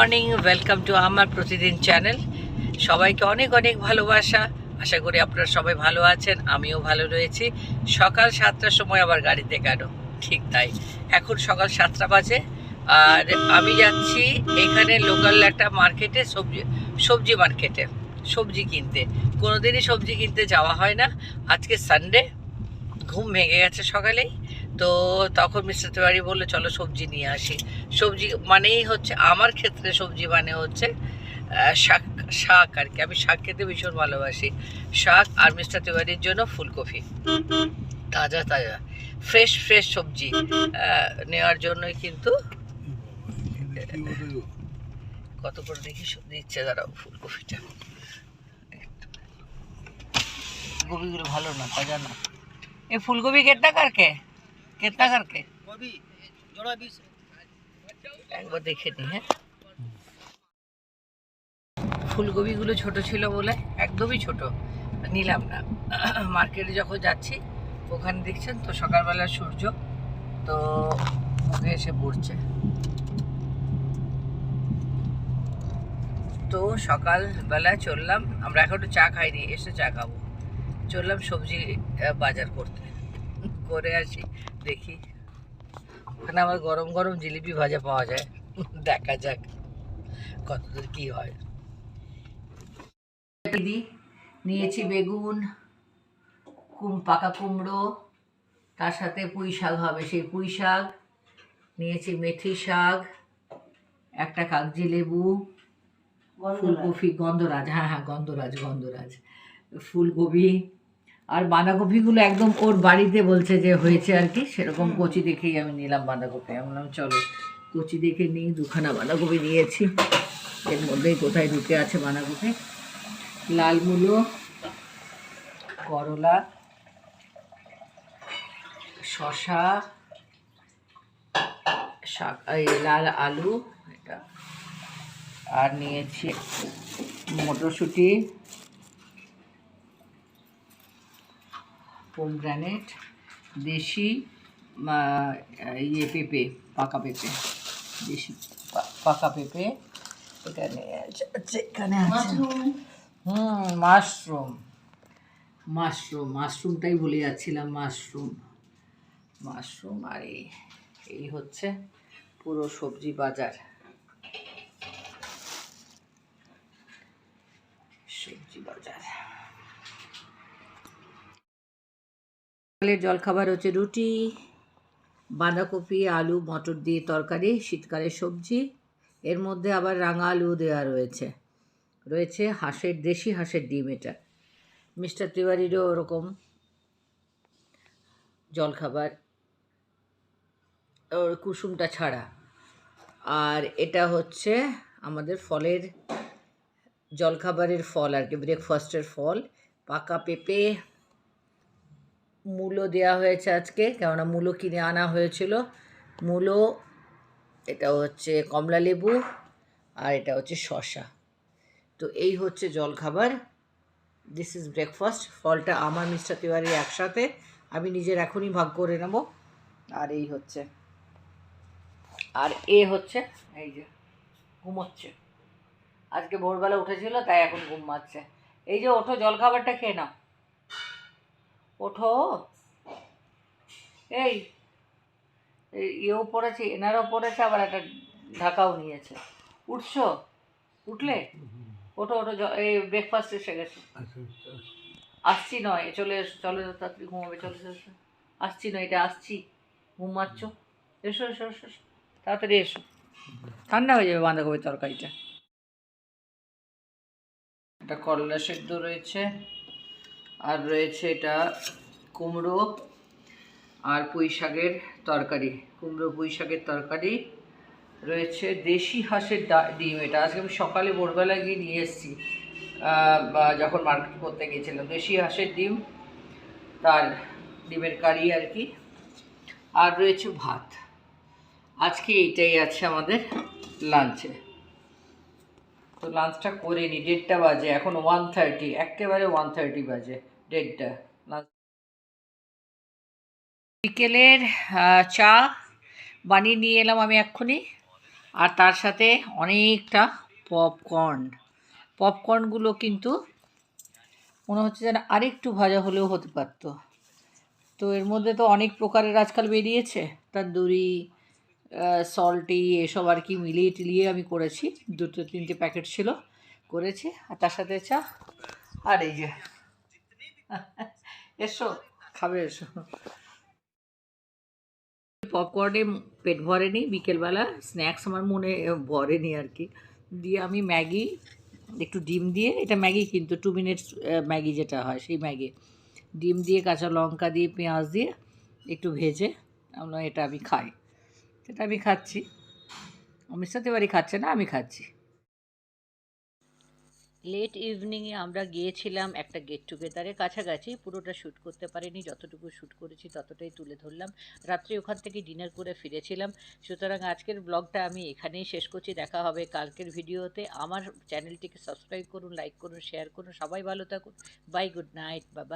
Morning welcome to আমার প্রতিদিন channel সবাইকে অনেক অনেক ভালোবাসা। আশা করি আপনারা সবাই ভালো আছেন, আমিও ভালো রয়েছি। সকাল সাতটার সময় আবার গাড়িতে কেন? ঠিক তাই। এখন সকাল সাতটা বাজে। আর আমি যাচ্ছি এখানে লোকাল একটা মার্কেটে সবজি সবজি মার্কেটে সবজি কিনতে। কোনোদিনই সবজি কিনতে যাওয়া হয় না। আজকে সানডে ঘুম ভেঙে গেছে সকালেই। তো তখন মিস্টার তিওয়ারি বলল, চলো সবজি নিয়ে আসি। সবজি মানেই হচ্ছে আমার ক্ষেত্রে সবজি মানে হচ্ছে শাক শাক আর কি। আমি শাক খেতে ভীষণ ভালোবাসি। শাক আর মিস্টার তিওয়ারির জন্য ফুলকপি। তাজা তাজা। ফ্রেশ ফ্রেশ সবজি নেওয়ার জন্যই কিন্তু কত করে দেখি দিচ্ছে তারা ফুলকপিটা। গোবিগুলো ভালো না, তাজা না। এই ফুলকপি কেটে কারকে कितना करके गोभी जोड़ा बीस একবার দেখে নি হ্যাঁ ফুলকপিগুলো ছোট ছিল বলে একদমই ছোট নিলাম না মার্কেটে যখন যাচ্ছি ওখানে দেখছেন তো সকালবেলা সূর্য তো মুখে এসে পড়ছে তো সকালবেলা চললাম আমরা এখনো চা খাইনি এসে চা খাবো চললাম সবজি আহ, বাজার করতে করে আসি দেখি। ওখানে আবার গরম গরম জিলিপি ভাজা পাওয়া যায়। দেখা যাক কতদূর কি হয়। দিদি নিয়েছি বেগুন কুম পাকা কুমড়ো তার সাথে পুঁই শাক হবে। সেই পুঁই শাক নিয়েছি মেথি শাক একটা কাগজি লেবু ফুলকপি গন্ধরাজ হ্যাঁ হ্যাঁ গন্ধরাজ গন্ধরাজ ফুলকপি আর বাঁধাকপিগুলো একদম ওর বাড়িতে বলছে যে হয়েছে আর কি সেরকম কচি দেখেই আমি নিলাম বাঁধাকপি। আমি বললাম চলো কচি দেখে নিই দুখানা বাঁধাকপি নিয়েছি। এর মধ্যেই কোথায় ঢুকে আছে বাঁধাকপি? লাল মূলো করলা শশা শাক এই লাল আলু এটা। আর নিয়েছি মটরশুঁটি। পোমগ্রানেট দেশি ইয়ে পেঁপে পাকা পেঁপে। দেশি পাকা পেঁপে। এখানে এখানে আছে। হুম মাশরুম। মাশরুম মাশরুমটাই বলে যাচ্ছিলাম মাশরুম। মাশরুম আর এই হচ্ছে পুরো সবজি বাজার সবজি বাজার সকালের জলখাবার হচ্ছে রুটি, বাঁধাকপি, আলু, মটর দিয়ে তরকারি শীতকালের সবজি। এর মধ্যে আবার রাঙা আলু দেওয়া রয়েছে। রয়েছে হাঁসের, দেশি হাঁসের ডিম এটা। মিস্টার তিওয়ারিরও ওরকম জলখাবার। ওর কুসুমটা ছাড়া। আর এটা হচ্ছে আমাদের ফলের, জলখাবারের ফল আর কি, ব্রেকফাস্টের ফল। পাকা পেঁপে মূলো দেওয়া হয়েছে আজকে, কেননা মূলো কিনে আনা হয়েছিল। মূলো এটা হচ্ছে কমলা লেবু আর এটা হচ্ছে শসা। তো এই হচ্ছে জলখাবার। দিস ইজ ব্রেকফাস্ট ফলটা আমার মিস্টার তিওয়ারি একসাথে। আমি নিজের এখনই ভাগ করে নেব। আর এই হচ্ছে। আর এ হচ্ছে, এই যে, ঘুমোচ্ছে। আজকে ভোরবেলা উঠেছিল, তাই এখন ঘুমাচ্ছে এই যে ওঠো, জলখাবারটা খেয়ে নাও। ওঠো। এই এই ইয়েও পড়েছে এনারও পড়েছে আবার একটা ঢাকাও নিয়েছে। উঠছো? উঠলে? ওঠো ওঠো এই ব্রেকফাস্ট এসে গেছে। আসছি নয় এ চলে এসো চলে এসো তাড়াতাড়ি ঘুমাবে চলে এসো। আসছি নয় এটা আসছি। ঘুমাচ্ছ? এসো এসো এসো এসো। তাড়াতাড়ি এসো। ঠান্ডা হয়ে যাবে বাঁধাকপির তরকারিটা। একটা করলা সেদ্ধ রয়েছে আর রয়েছে এটা কুমড়ো আর পুঁই শাকের তরকারি। কুমড়ো পুঁই শাকের তরকারি। রয়েছে দেশি হাঁসের ডিম এটা। আজকে আমি সকালে ভোরবেলা গিয়ে নিয়ে এসেছি। যখন মার্কেট করতে গিয়েছিলাম। দেশি হাঁসের ডিম, তার ডিমের কারি আর কি। আর রয়েছে ভাত। আজকে এইটাই আছে আমাদের লাঞ্চে তো লাঞ্চটা করে নি। দেড়টা বাজে। এখন ওয়ান থার্টি একেবারে ওয়ান থার্টি বাজে। দেড়টা। বিকেলের চা বানিয়ে নিয়ে এলাম আমি এক্ষুনি। আর তার সাথে অনেকটা পপকর্ন। পপকর্নগুলো কিন্তু মনে হচ্ছে যেন আরেকটু ভাজা হলেও হতে পারতো। তো এর মধ্যে তো অনেক প্রকারের আজকাল বেরিয়েছে। তন্দুরি সল্টি এসব আর কি মিলিয়ে টিলিয়ে আমি করেছি। দুটো, তিনটে প্যাকেট ছিল, করেছি। আর তার সাথে চা। আর এই যে, এসো, খাবে এসো। পপকর্নে পেট ভরেনি বিকেলবেলা স্ন্যাক্স আমার মনে ভরেনি আর কি। দিয়ে আমি ম্যাগি, একটু ডিম দিয়ে, এটা ম্যাগি কিন্তু টু মিনিটস ম্যাগি যেটা হয়, সেই ম্যাগি। ডিম দিয়ে, কাঁচা লঙ্কা দিয়ে, পেঁয়াজ দিয়ে একটু ভেজে আমরা এটা আমি খাই। এটা আমি খাচ্ছি। অমিত সাথে বাড়ি খাচ্ছে না, আমি খাচ্ছি। লেট ইভিনিংয়ে আমরা গিয়েছিলাম একটা গেট টুগেদারের কাছাকাছি। পুরোটা শ্যুট করতে পারিনি। যতটুকু শ্যুট করেছি ততটাই তুলে ধরলাম। রাত্রে ওখান থেকে ডিনার করে ফিরেছিলাম। সুতরাং আজকের ব্লগটা আমি এখানেই শেষ করছি। দেখা হবে কালকের ভিডিওতে। আমার চ্যানেলটিকে সাবস্ক্রাইব করুন লাইক করুন শেয়ার করুন। সবাই ভালো থাকুন। বাই গুড নাইট বাবা